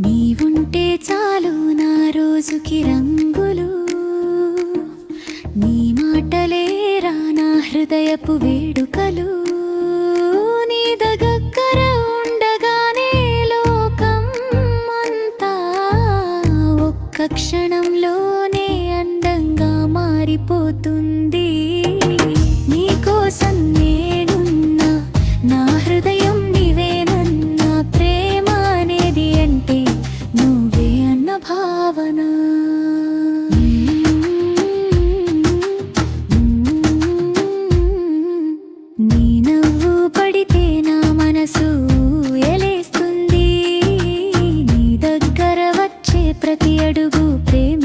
నీవుంటే చాలు నా రోజుకి రంగులు. నీ మాటలే నా హృదయపు వేడుకలు. నీ దగ్గర ఉండగానే లోకం అంతా ఒక్క క్షణంలోనే అందంగా మారిపోతుంది. నీకోసం నే ప్రతి అడుగు ప్రేమ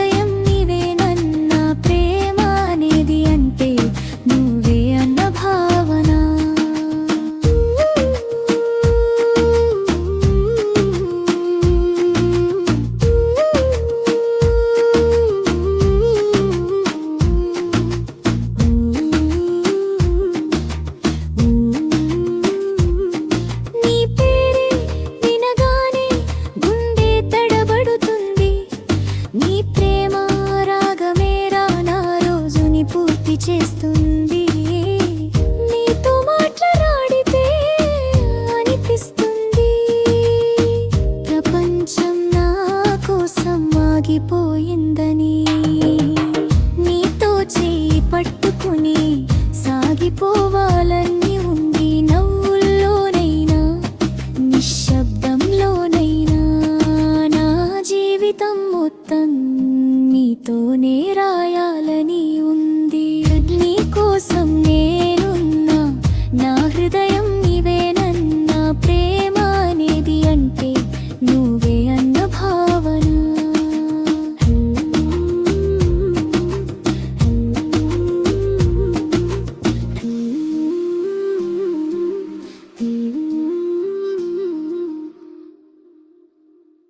హృదయం నీవేనన్న ప్రేమ అనేది అంటే నువ్వే అన్న నీ పేరే వినగానే గుండె తడబడుతుంది. నీ భ్రాంతి చేస్తుంది. నీతో మాట్లాడితే అనిపిస్తుంది. ప్రపంచం నా కోసం నీతో పట్టుకుని జీవితం మొత్తం నీతోనే రాయ